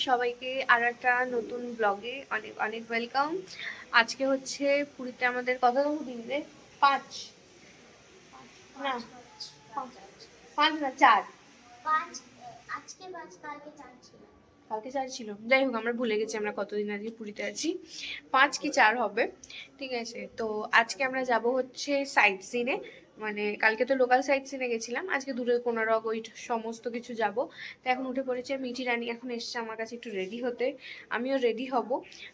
সবাইকে আর একটা নতুন ব্লগে অনেক অনেক ওয়েলকাম আজকে হচ্ছে পুরীতে আমাদের কত দিন? রে পাঁচ। না পাঁচ না চার। কালকে চার ছিল। যাই হোক আমরা ভুলে গেছি আমরা কতদিন আজকে পুরীতে আছি। পাঁচ কি চার হবে? ঠিক আছে তো আজকে আমরা যাব হচ্ছে সাইট সিনে মানে কালকে তো লোকাল সাইট সিনে গেছিলাম, আজকে দূরে কোনারক, ওই সমস্ত কিছু যাব। তো এখন উঠে পড়েছে মিটি রানি, এখন এসছে আমার কাছে একটু রেডি হতে। আমিও রেডি হব।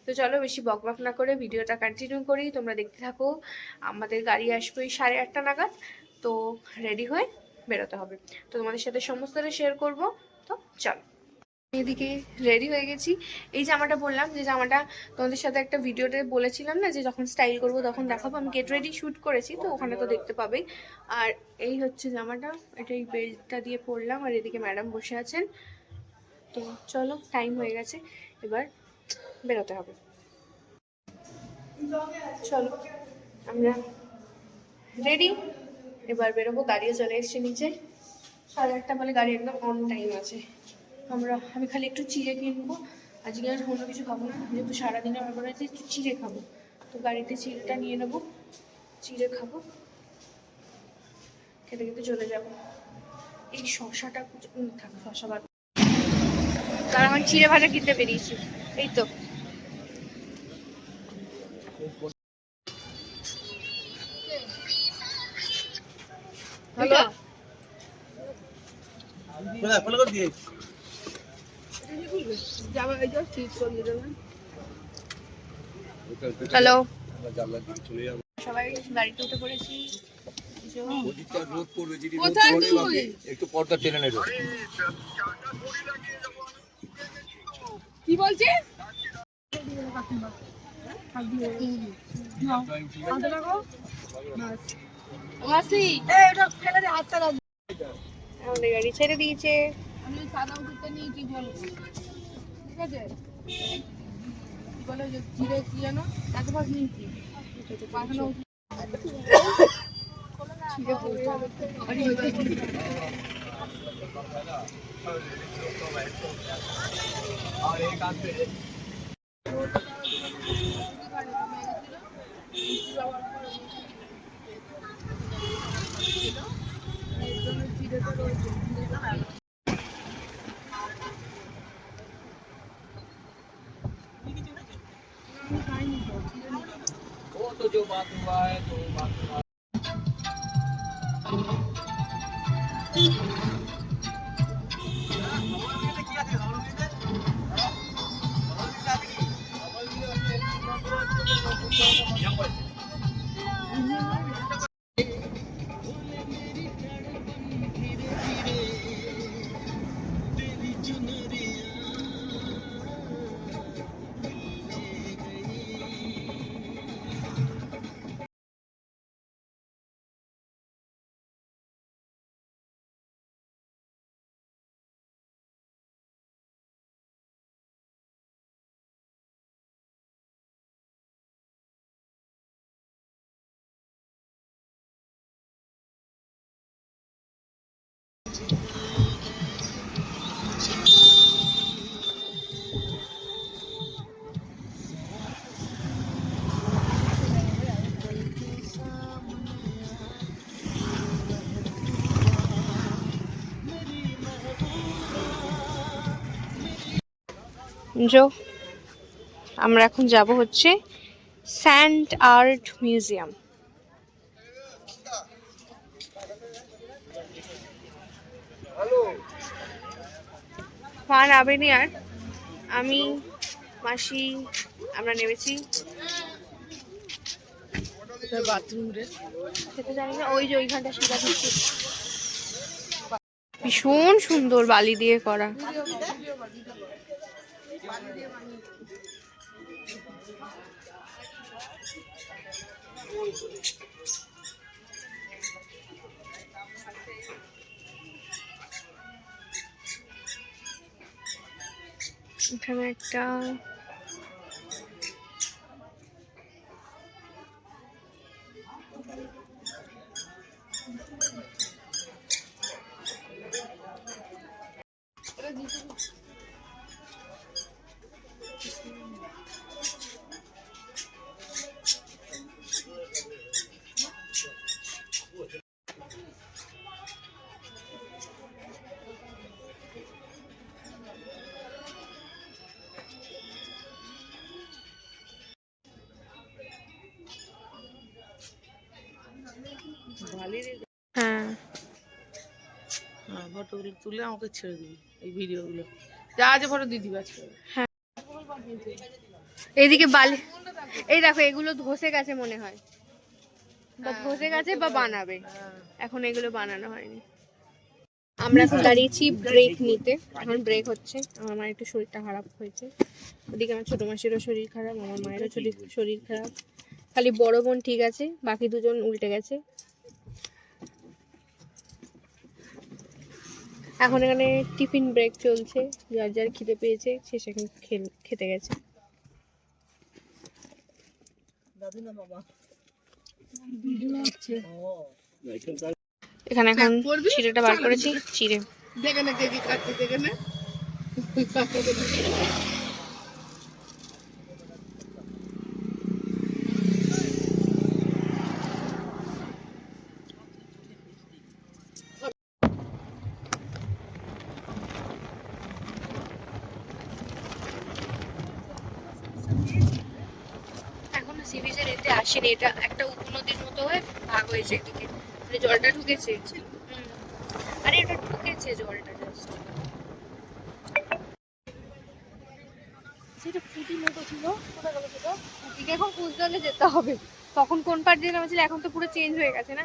তো চলো বেশি বকবক না করে ভিডিওটা কন্টিনিউ করি, তোমরা দেখতে থাকো। আমাদের গাড়ি আসবে ওই সাড়ে আটটা নাগাদ, তো রেডি হয়ে বেরোতে হবে। তো তোমাদের সাথে সমস্তটা শেয়ার করব। তো চলো। এদিকে রেডি হয়ে গেছি। এই জামাটা বললাম যে জামাটা তোমাদের সাথে একটা ভিডিওতে বলেছিলাম না যে যখন স্টাইল করব তখন দেখাবো। আমি গেট রেডি শ্যুট করেছি, তো ওখানে তো দেখতে পাবেই। আর এই হচ্ছে জামাটা এটা এই বেল্টটা দিয়ে পরলাম আর এদিকে ম্যাডাম বসে আছেন। তো চলো টাইম হয়ে গেছে, এবার বেরোতে হবে। চলো, আমরা রেডি এবার বেরোবো, গাড়িও চলে এসছে নিচে। সাড়ে আটটা বলে গাড়ি একদম অন টাইম আছে। আমরা আমি খালি একটু চিড়ে কিনবো আজকে আর অন্য কিছু খাব না যেহেতু সারাদিনের ব্যাপার আছে একটু চিড়ে খাব। তো গাড়িতে চিড়েটা নিয়ে নেব চিড়ে খাব। খেতে খেতে চলে যাব। এই শশাটা থাক শশা বাদ তার আমার চিড়ে ভাজা কিনতে বেরিয়েছি। এই তো। হ্যালো কোথায় ফলো করে দিয়ে হ্যালো। সবাই গাড়িতে উঠে পড়েছি। একটু পর্দা টেনে নেবে কি বলছিস? গাড়ি ছেড়ে দিয়েছে। আমি সাদা উঠতে নিয়ে কি বলব? ঠিক আছে? বলে জিরে কি জানো এক ভাগ নিয়েছি পাখানা উঠে वो জো আমরা এখন যাব হচ্ছে স্যান্ড আর্ট মিউজিয়াম। মা নাবেনি আর আমি মাসি আমরা নেমেছি। বাথরুম রে। সেটা জানি না ওই যে ওইখানটা দিচ্ছে ভীষণ সুন্দর বালি দিয়ে করা। এখানে একটা তুলে আমাকে ছেড়ে দিবি এই ভিডিওগুলো। যা আছে ফটো দিয়ে দিবি আজকে। এইদিকে বালি, এই দেখো, এগুলো ধসে গেছে মনে হয়। বা ধসে গেছে বা বানাবে। এখন এগুলো বানানো হয়নি। আমরা এখন দাঁড়িয়েছি ব্রেক নিতে। এখন ব্রেক হচ্ছে। আমার মায়ের একটু শরীরটা খারাপ হয়েছে। ওদিকে আমার ছোট মাসিরও শরীর খারাপ, আমার মায়েরও শরীর শরীর খারাপ। খালি বড় বোন ঠিক আছে, বাকি দুজন উল্টে গেছে। এখন এখানে টিফিন ব্রেক চলছে যার যার খিদে পেয়েছে সে সেখানে খেতে গেছে। এখানে এখন চিড়েটা বার করেছি চিড়ে। দেখে না কে কাটতে দেখে না এখনও সি বিচের এতে আসেনি, এটা একটা উপনদীর মতো হয়ে ভাগ হয়েছে এদিকে। মানে জলটা ঢুকেছে। আরে এটা ঢুকেছে জলটা জাস্ট সেটা মতো ছিল। এখন কুচদলে যেতে হবে। তখন কোন পার দিয়ে নামেছিল? এখন তো পুরো চেঞ্জ হয়ে গেছে না?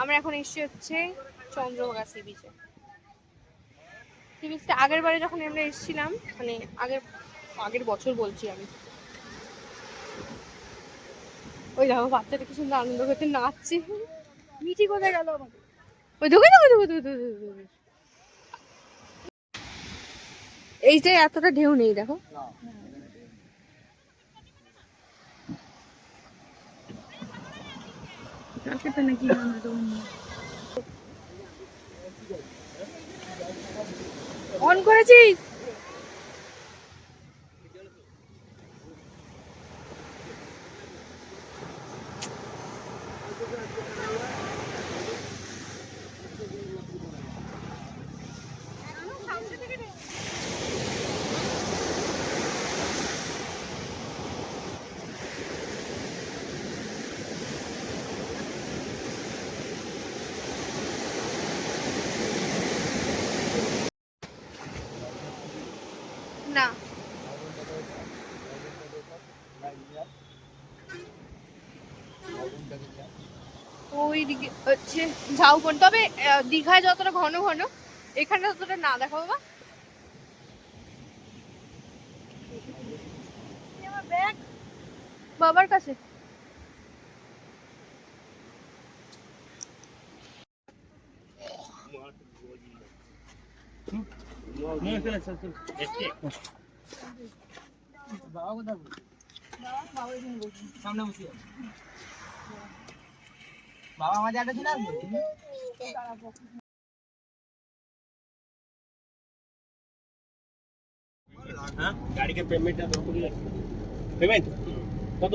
আমরা এখন এসছি হচ্ছে চন্দ্রভাগা সি বিচে সি বিচটা আগের বারে যখন আমরা এসেছিলাম মানে আগের আগের বছর বলছি আমি। ওই দেখো বাচ্চাটা কি সুন্দর আনন্দ করতে নাচছে। মিঠি কোথায় গেল আমাকে? ওই দেখো দেখো দেখো। এইটাই এতটা ঢেউ নেই দেখো। অন করেছিস? না। হচ্ছে ঝাউবন। তবে দীঘায় যতটা ঘন ঘন, এখানে ততটা না দেখো বাবা। বাবার কাছে। বাবা আমাদের একটা ছিল গাড়িকে পেমেন্টটা পেমেন্ট কত?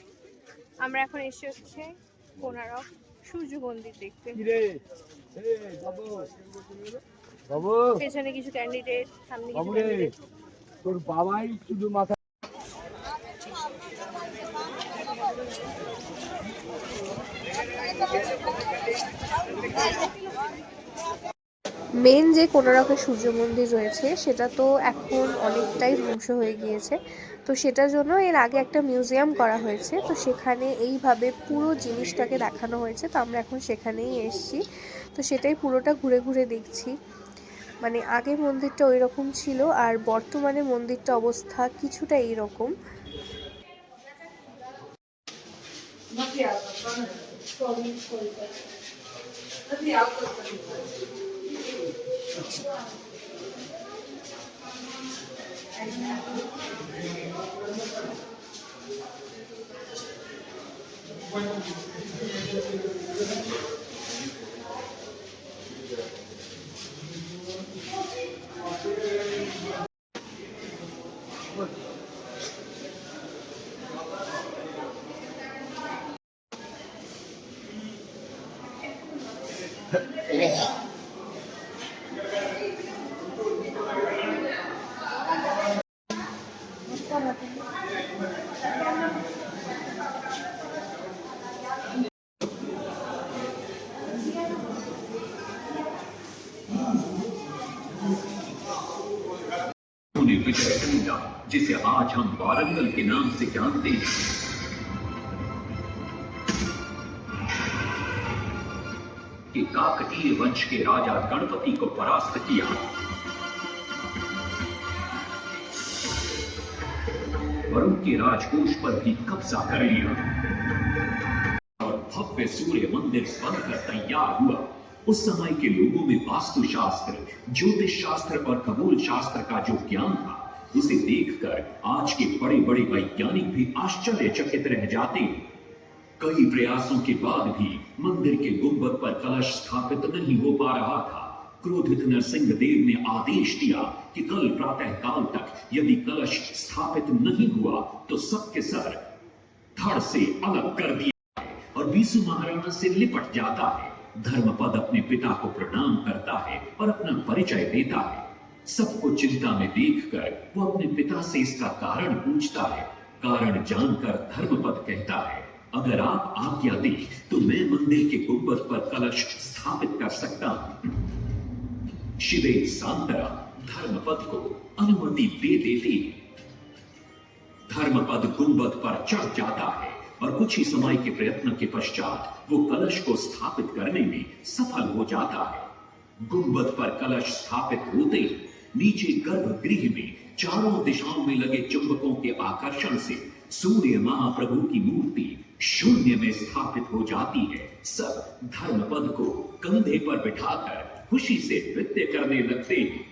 আমরা এখন এসে হচ্ছে কোনারক সূর্য মন্দির দেখতে বাবু। বাবু। পেছনে কিছু ক্যান্ডিডেট সামনে কিছু ক্যান্ডিডেট তোর বাবাই শুধু মাথা মেন যে কোনারকের সূর্য মন্দির রয়েছে সেটা তো এখন অনেকটাই ধ্বংস হয়ে গিয়েছে। তো সেটার জন্য এর আগে একটা মিউজিয়াম করা হয়েছে। তো সেখানে এইভাবে পুরো জিনিসটাকে দেখানো হয়েছে। তো আমরা এখন সেখানেই এসেছি। তো সেটাই পুরোটা ঘুরে ঘুরে দেখছি। মানে আগে মন্দিরটা ওই রকম ছিল, আর বর্তমানে মন্দিরটা অবস্থা কিছুটা Thank you. से कि काकतीय वंश के राजा गणपति को परास्त किया। और उनके राजकोष पर भी कब्जा कर लिया। और भव्य सूर्य मंदिर बनकर तैयार हुआ। उस समय के लोगों में वास्तु शास्त्र ज्योतिष शास्त्र और खगोल शास्त्र का जो ज्ञान था उसे देखकर आज के बड़े बड़े वैज्ञानिक भी आश्चर्यचकित रह जाते कई प्रयासों के बाद भी मंदिर के गुंबद पर कलश स्थापित नहीं हो पा रहा था। क्रोधित नरसिंह देव ने आदेश दिया कि कल प्रातः काल तक यदि कलश स्थापित नहीं हुआ तो सबके सर धड़ से अलग कर दिया है और बीसू महाराणा से लिपट जाता है। धर्मपद अपने पिता को प्रणाम करता है और अपना परिचय देता है। सबको चिंता में देखकर वो अपने पिता से इसका कारण पूछता है, कारण जानकर धर्मपद कहता है, अगर आप आज्ञा दें तो मैं मंदिर के गुंबद पर कलश स्थापित कर सकता हूँ। शिवे सांतरा धर्मपद को अनुमति दे देती है। धर्मपद गुंबद पर चढ़ जाता है और कुछ ही समय के प्रयत्न के पश्चात वो कलश को स्थापित करने में सफल हो जाता है। गुंबद पर कलश स्थापित होते ही नीचे गर्भगृह में, चारों दिशाओं में लगे चुंबकों के आकर्षण से, सूर्य महाप्रभु की मूर्ति शून्य में स्थापित हो जाती है। सब धर्मपद को कंधे पर बिठाकर खुशी से नृत्य करने लगते हैं।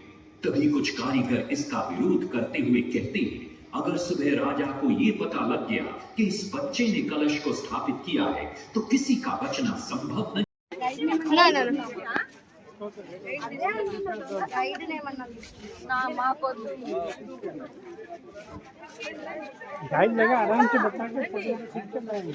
तभी कुछ कारीगर इसका विरोध करते हुए कहते हैं, अगर सुबह राजा को ये पता लग गया कि इस बच्चे ने कलश को स्थापित किया है तो किसी का बचना संभव नहीं గైడ్ లగా ఆరాంచి బట్టాకే ఫోటో సిస్టమ్ లైన్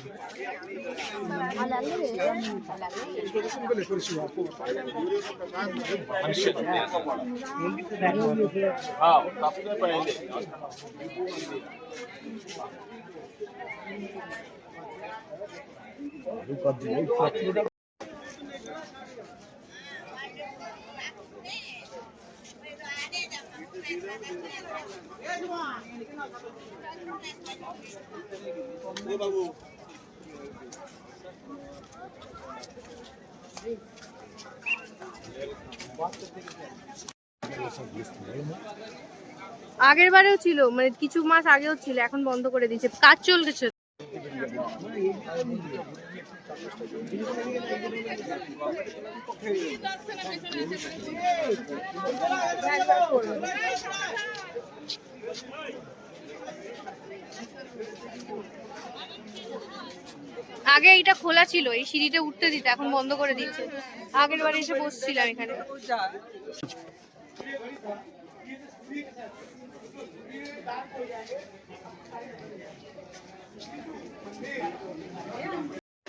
আগের বারেও ছিল মানে কিছু মাস আগেও ছিল এখন বন্ধ করে দিয়েছে। কাজ চলছে আগে এটা খোলা ছিল, এই সিঁড়িটা উঠতে দিতে, এখন বন্ধ করে দিচ্ছে। আগের বারে এসে বসছিলাম এখানে।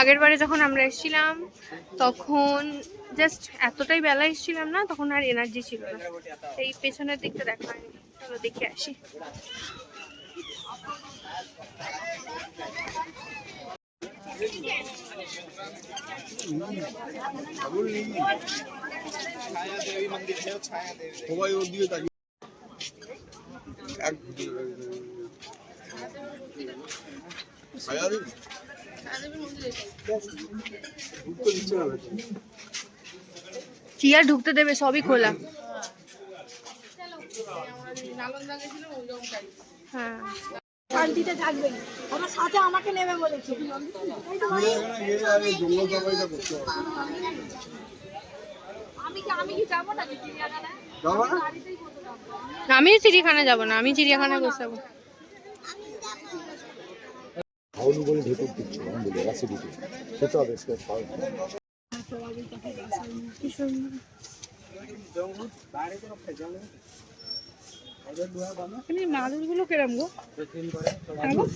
আগের বারে যখন আমরা এসেছিলাম, তখন জাস্ট এতটাই বেলা এসেছিলাম না, তখন আর এনার্জি ছিল না। এই পেছনের দিকটা দেখা হয়নি। দেখে আসি। সবাই ওর দিকে তাকিয়ে ছায়া দেবী? ঢুকতে দিচ্ছে না ভেতরে। চেয়ার ঢুকতে দেবে সবই খোলা। হ্যাঁ। শান্তিতে থাকবেন আমার সাথে আমাকে নেবে বলেছে। আমি কি যাব নাকি চিড়িয়াখানায়? যাবা না? আমি চিড়িয়াখানা যাব না আমি চিড়িয়াখানায় বসাবো খাওয়ানো বলে ভেতর দিচ্ছে বলে অ্যাসিডিটি খেতে হবে এখানে মাদুরগুলো কিরম গো গেলাম।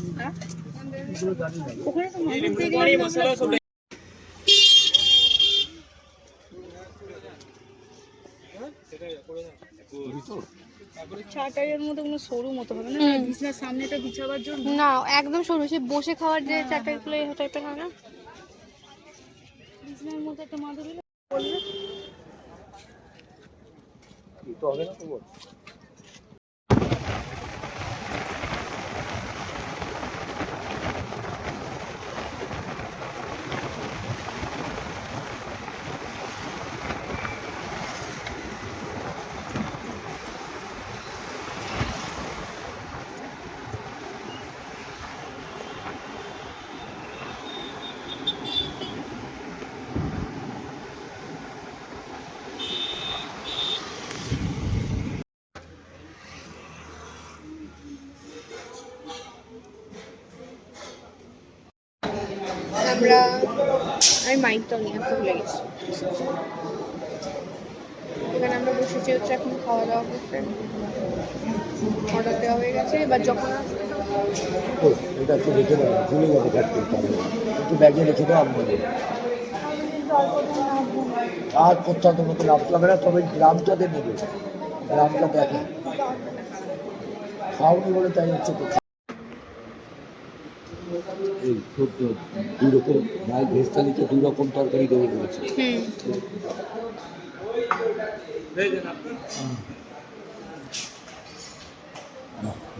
চাটাইয়ের মধ্যে কোনো সরু মতো হবে না? বিছনার সামনেটা বিছাবার জন্য? না একদম সরু। সে বসে খাওয়ার যে চাটাইগুলো এই টাইপের হয় না? বিছনার মধ্যে একটা মাদুর হলে তো হবে না তো আমরা আমি মাইকটাও নিয়ে আসতে ভুলে এখানে আমরা বসেছি হচ্ছে এখন খাওয়া দাওয়া করতে। অর্ডার দেওয়া হয়ে গেছে, এবার যখন একটু ব্যাগ রেখে আর হবে না, তবে বলে তাই হচ্ছে তো। এই দুই রকম মায়ের ভেজ থালিতে দুই রকম তরকারি দেবে বলেছে।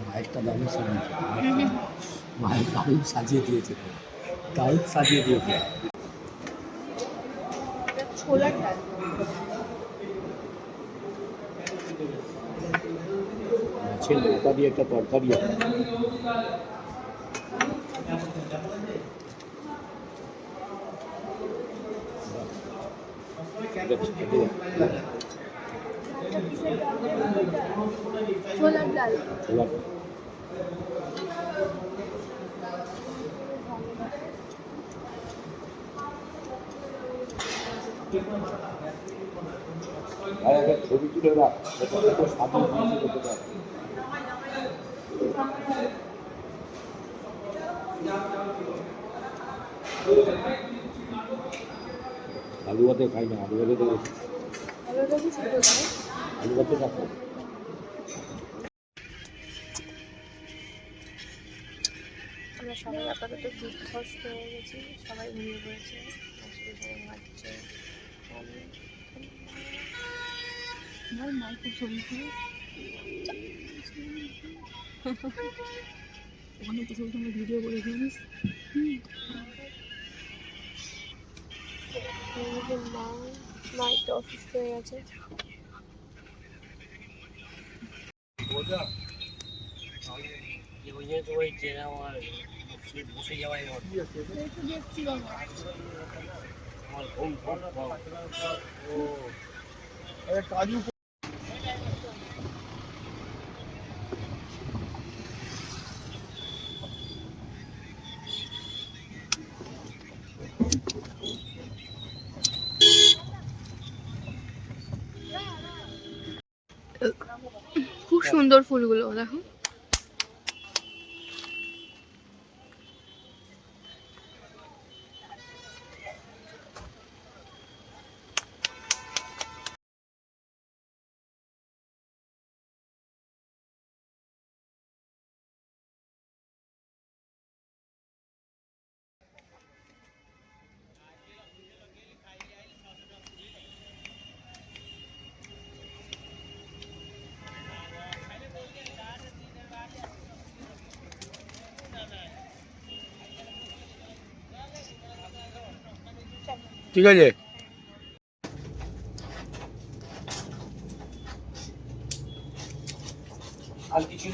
মায়েরটা দারুণ সাজিয়েছে। মায়ের দারুণ সাজিয়ে দিয়েছে। দারুণ সাজিয়ে দিয়েছে। ছোলার ডাল মাছের মাথা দিয়ে একটা তরকারি আছে ঠিক আছে, খেতে দাও। আর একটা ছবি তুলে রাখ করতে পারে আলু ভাতে খাই না আলু ভাতে তো আলু ভাতে রাখো আমরা সবাই আপাতত বিধ্বস্ত হয়ে গেছি সবাই ঘুমিয়ে পড়েছে আজকে সবাই ঘুমাচ্ছে আমি ভাই মাইকের ছবি তুলে ওখানে তো ছবি তুমি ভিডিও করে জানিস? মা মা একটু অসুস্থ হয়ে গেছে। দেখছি বাবা। আরে কাজু সুন্দর ফুলগুলো দেখো। ঠিক আছে। আর কিছু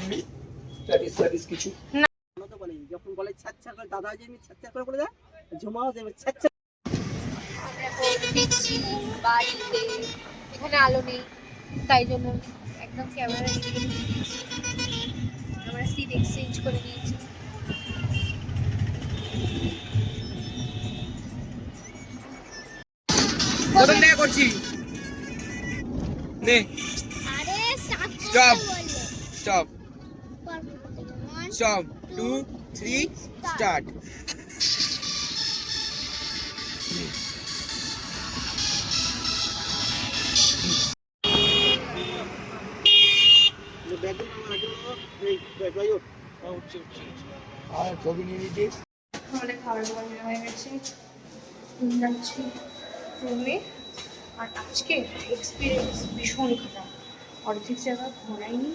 স্ট্যাটিস কিছু? তো বলে যখন বলে ছাচ্ছা করে দাদা যেমনি ছাচ্ছা করে বলে দেয় ঝুমাও যেমনি ছাচ্ছা দিচ্ছি বাড়িতে এখানে আলো নেই তাই জন্য একদম ক্যামেরা আমরা সিট এক্সচেঞ্জ করে নিয়েছি আরে সাত stop. Stop. Two three start. আর ছবি নিয়ে নিচ্ছিস খাবার দাবার নেওয়া হয়ে গেছে। রুমে আর আজকে এক্সপিরিয়েন্স ভীষণ খারাপ। অর্ধেক জায়গা ঘোরাইনি।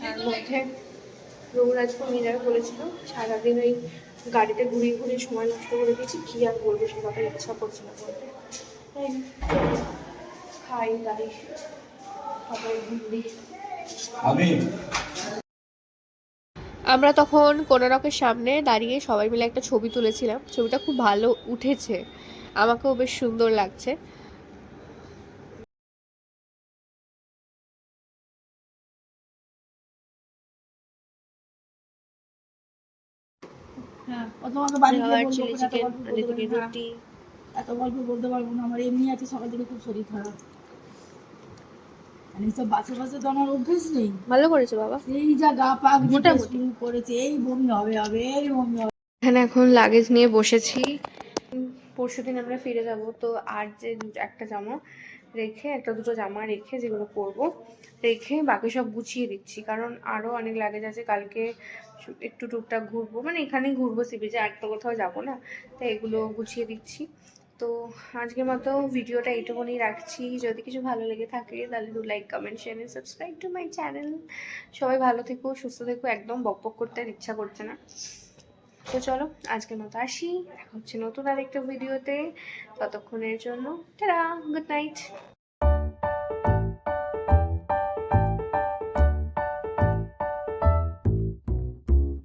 তার মধ্যে রঘুরাজ নিয়ে যাবে বলেছিল, সারাদিন ওই গাড়িতে ঘুরিয়ে ঘুরিয়ে সময় নষ্ট করে দিয়েছি, কি আর বলব সে কথা ইচ্ছা করছে না বলতে। তাই খাই দাই ঘুম দিই আমি আমরা তখন কোনারকের সামনে দাঁড়িয়ে সবাই মিলে একটা ছবি তুলেছিলাম। ছবিটা খুব ভালো উঠেছে। আমাকেও বেশ সুন্দর লাগছে। হ্যাঁ। রুটি। এত গল্প বলতে পারব না আমার এমনি আছে সকাল থেকে খুব শরীর খারাপ। আর এইসব বাসে বাসে তো আমার অভ্যেস নেই। ভালো করেছে বাবা। সেই যা গা পাক মোটামুটি। করেছে এই বমি হবে হবে এই বমি হবে। এখানে এখন লাগেজ নিয়ে বসেছি। পরশু দিন আমরা ফিরে যাব তো আর যে একটা জামা রেখে একটা দুটো জামা রেখে যেগুলো পরবো রেখে বাকি সব গুছিয়ে দিচ্ছি। কারণ আরও অনেক লাগেজ আছে কালকে একটু টুকটাক ঘুরবো। মানে এখানেই ঘুরবো সি বিচে আর তো কোথাও যাব না তাই এগুলো গুছিয়ে দিচ্ছি। তো আজকের মতো ভিডিওটা এইটুকুনি রাখছি। যদি কিছু ভালো লেগে থাকে, তাহলে do like comment share and subscribe to my channel সবাই ভালো থেকো, সুস্থ থেকো, একদম বক বক করতে আর ইচ্ছা করছে না। তো চলো, আজকের মতো আসি। হচ্ছে নতুন আরেকটা ভিডিওতে। ততক্ষণের জন্য তারা গুড নাইট